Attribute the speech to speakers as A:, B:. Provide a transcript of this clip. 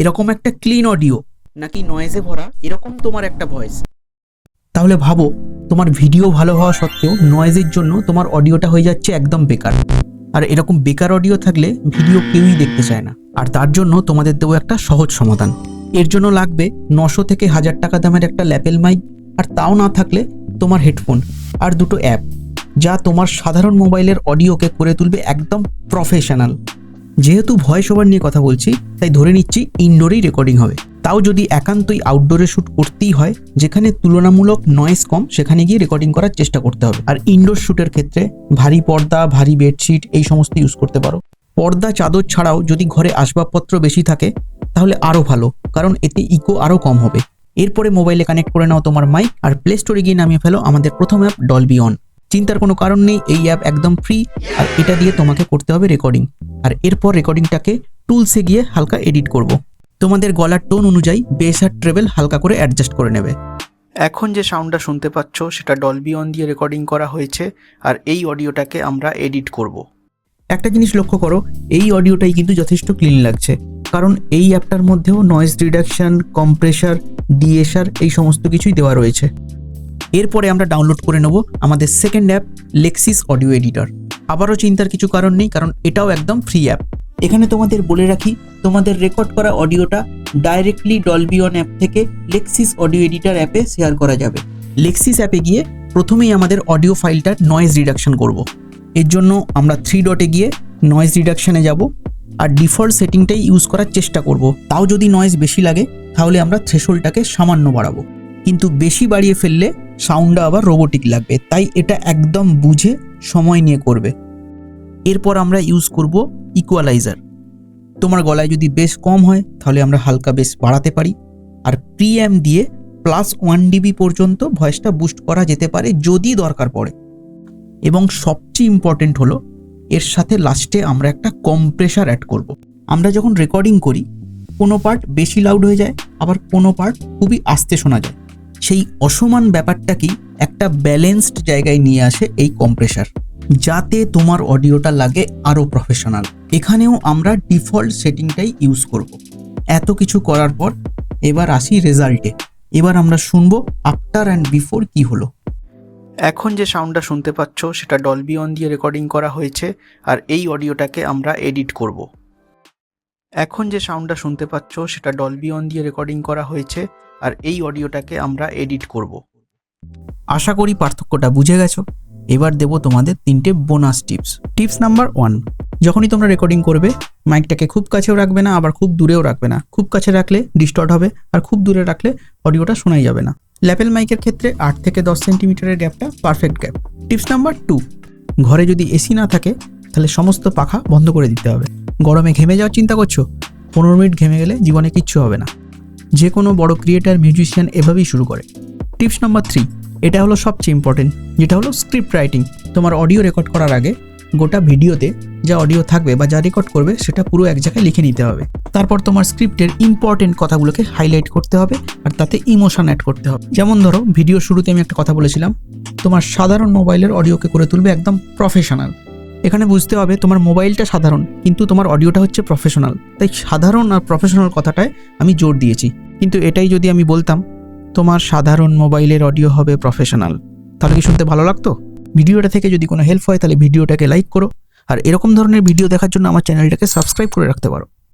A: এরকম একটা clean audio নাকি নয়েজে ভরা, এরকম তোমার একটা ভয়েস তাহলে ভাবো, তোমার ভিডিও ভালো হওয়া সত্ত্বেও নয়েজের জন্য তোমার অডিওটা হয়ে যাচ্ছে একদম বেকার। আর এরকম বেকার অডিও থাকলে ভিডিও কেউই দেখতে চায় না। আর তার জন্য তোমাদের দেবো একটা সহজ সমাধান। এর জন্য লাগবে নশো থেকে হাজার টাকা দামের একটা ল্যাপেল মাইক আর তাও না থাকলে তোমার হেডফোন আর দুটো অ্যাপ যা তোমার সাধারণ মোবাইলের অডিওকে করে তুলবে একদম প্রফেশনাল যেহেতু ভয়েস ওভার নিয়ে কথা বলছি, তাই ধরে নিচ্ছি ইনডোরেই রেকর্ডিং হবে। তাও যদি একান্তই আউটডোরে শ্যুট করতেই হয়, যেখানে তুলনামূলক নয়েজ কম, সেখানে গিয়ে রেকর্ডিং করার চেষ্টা করতে হবে। আর ইনডোর শ্যুটের ক্ষেত্রে ভারী পর্দা, ভারী বেডশিট এই সমস্ত ইউজ করতে পারো। পর্দা, চাদর ছাড়াও যদি ঘরে আসবাবপত্র বেশি থাকে, তাহলে আরও ভালো, কারণ এতে ইকো আরও কম হবে। এরপরে মোবাইলে কানেক্ট করে নাও তোমার মাইক আর প্লে স্টোরে গিয়ে নামিয়ে ফেলো আমাদের প্রথম অ্যাপ ডলবি অন চিন্তার কোনো কারণ নেই এই অ্যাপ একদম ফ্রি আর এটা দিয়ে তোমাকে করতে হবে রেকর্ডিং আর এরপর রেকর্ডিংটাকে টুলসে গিয়ে হালকা এডিট করব। তোমাদের গলার টোন অনুযায়ী বেস আর ট্রেভেল হালকা করে অ্যাডজাস্ট করে নেবে। এখন যে সাউন্ডটা শুনতে পাচ্ছ সেটা ডলবি অন দিয়ে রেকর্ডিং করা হয়েছে আর এই অডিওটাকে আমরা এডিট করব। একটা জিনিস লক্ষ্য করো এই অডিওটাই কিন্তু যথেষ্ট ক্লিন লাগছে। কারণ এই অ্যাপটার মধ্যেও নয়েজ রিডাকশন কম্প্রেসার ডিএসআর এই সমস্ত কিছুই দেওয়া রয়েছে। এরপরে আমরা ডাউনলোড করে নেব আমাদের second app Lexis audio editor আবারও চিন্তার কিছু কারণ নেই, কারণ এটাও একদম ফ্রি অ্যাপ এখানে তোমাদের বলে রাখি, তোমাদের রেকর্ড করা অডিওটা ডাইরেক্টলি ডলবি অন অ্যাপ থেকে লেক্সিস অডিও এডিটর অ্যাপে শেয়ার করা যাবে। লেক্সিস অ্যাপে গিয়ে প্রথমেই আমাদের অডিও ফাইলটার নয়েজ রিডাকশন করব। এর জন্য আমরা থ্রি ডটে গিয়ে নয়েজ রিডাকশনে যাব আর ডিফল্ট সেটিংটাই ইউজ করার চেষ্টা করব। তাও যদি নয়েজ বেশি লাগে, তাহলে আমরা থ্রেশোল্ডটাকে সামান্য বাড়াবো। কিন্তু বেশি বাড়িয়ে ফেললে সাউন্ডটা আবার রোবোটিক লাগবে। তাই এটা একদম বুঝে সময় নিয়ে করবে। এরপর আমরা ইউজ করব ইকুয়ালাইজার তোমার গলায় যদি বেশ কম হয়, তাহলে আমরা হালকা বেশ বাড়াতে পারি। আর প্রিএম দিয়ে প্লাস ওয়ান ডিবি পর্যন্ত ভয়েসটা বুস্ট করা যেতে পারে যদি দরকার পড়ে। এবং সবচেয়ে ইম্পর্টেন্ট হলো, এর সাথে লাস্টে আমরা একটা কম্প্রেসার অ্যাড করব। আমরা যখন রেকর্ডিং করি, কোনো পার্ট বেশি লাউড হয়ে যায়, আবার কোনো পার্ট খুবই আস্তে শোনা যায়। সেই অসমান ব্যাপারটাকেই একটা ব্যালেন্সড জায়গায় নিয়ে আসে এই কম্প্রেসার যাতে তোমার অডিওটা লাগে আরও প্রফেশনাল এখানেও আমরা ডিফল্ট সেটিংটাই ইউজ করব। এত কিছু করার পর এবার আসি রেজাল্টে এবার আমরা শুনব আফটার অ্যান্ড বিফোর কি হলো। এখন যে সাউন্ডটা শুনতে পাচ্ছ, সেটা ডলবি অন দিয়ে রেকর্ডিং করা হয়েছে, আর এই অডিওটাকে আমরা এডিট করব। এখন যে সাউন্ডটা শুনতে পাচ্ছ, সেটা ডলবি অন দিয়ে রেকর্ডিং করা হয়েছে, আর এই অডিওটাকে আমরা এডিট করব। আশা করি পার্থক্যটা বুঝে গেছো। এবার দেবো তোমাদের তিনটে bonus tips tips number one যখনই তোমরা রেকর্ডিং করবে মাইকটাকে খুব কাছেও রাখবে না, আবার খুব দূরেও রাখবে না। খুব কাছে রাখলে ডিস্টর্ট হবে, আর খুব দূরে রাখলে অডিওটা শোনাই যাবে না। ল্যাপেল মাইকের ক্ষেত্রে আট থেকে দশ সেন্টিমিটারের গ্যাপটা perfect gap tips number two ঘরে যদি এসি না থাকে, তাহলে সমস্ত পাখা বন্ধ করে দিতে হবে। গরমে ঘেমে যাওয়ার চিন্তা করছ? পনেরো মিনিট ঘেমে গেলে জীবনে কিচ্ছু হবে না। যে কোনো বড় ক্রিয়েটার মিউজিশিয়ান এভাবেই শুরু করে। টিপস নাম্বার থ্রি এটা হলো সবচেয়ে ইম্পর্টেন্ট যেটা হলো স্ক্রিপ্ট রাইটিং তোমার অডিও রেকর্ড করার আগে গোটা ভিডিওতে যা অডিও থাকবে বা যা রেকর্ড করবে, সেটা পুরো এক জায়গায় লিখে নিতে হবে। তারপর তোমার স্ক্রিপ্টের ইম্পর্টেন্ট কথাগুলোকে হাইলাইট করতে হবে আর তাতে ইমোশন অ্যাড করতে হবে। যেমন ধরো ভিডিও শুরুতে আমি একটা কথা বলেছিলাম, তোমার সাধারণ মোবাইলের অডিওকে করে তুলবে একদম প্রফেশনাল এখানে বুঝতে হবে তোমার মোবাইলটা সাধারণ, কিন্তু তোমার অডিওটা হচ্ছে প্রফেশনাল তাই সাধারণ আর প্রফেশনাল কথাটায় আমি জোর দিয়েছি। কিন্তু এটাই যদি আমি বলতাম, তোমার সাধারণ মোবাইলের অডিও হবে প্রফেশনাল তাহলে কি শুনতে ভালো লাগতো? ভিডিওটা থেকে যদি কোনো হেল্প হয়, তাহলে ভিডিওটাকে লাইক করো। আর এরকম ধরনের ভিডিও দেখার জন্য আমার চ্যানেলটাকে সাবস্ক্রাইব করে রাখতে পারো।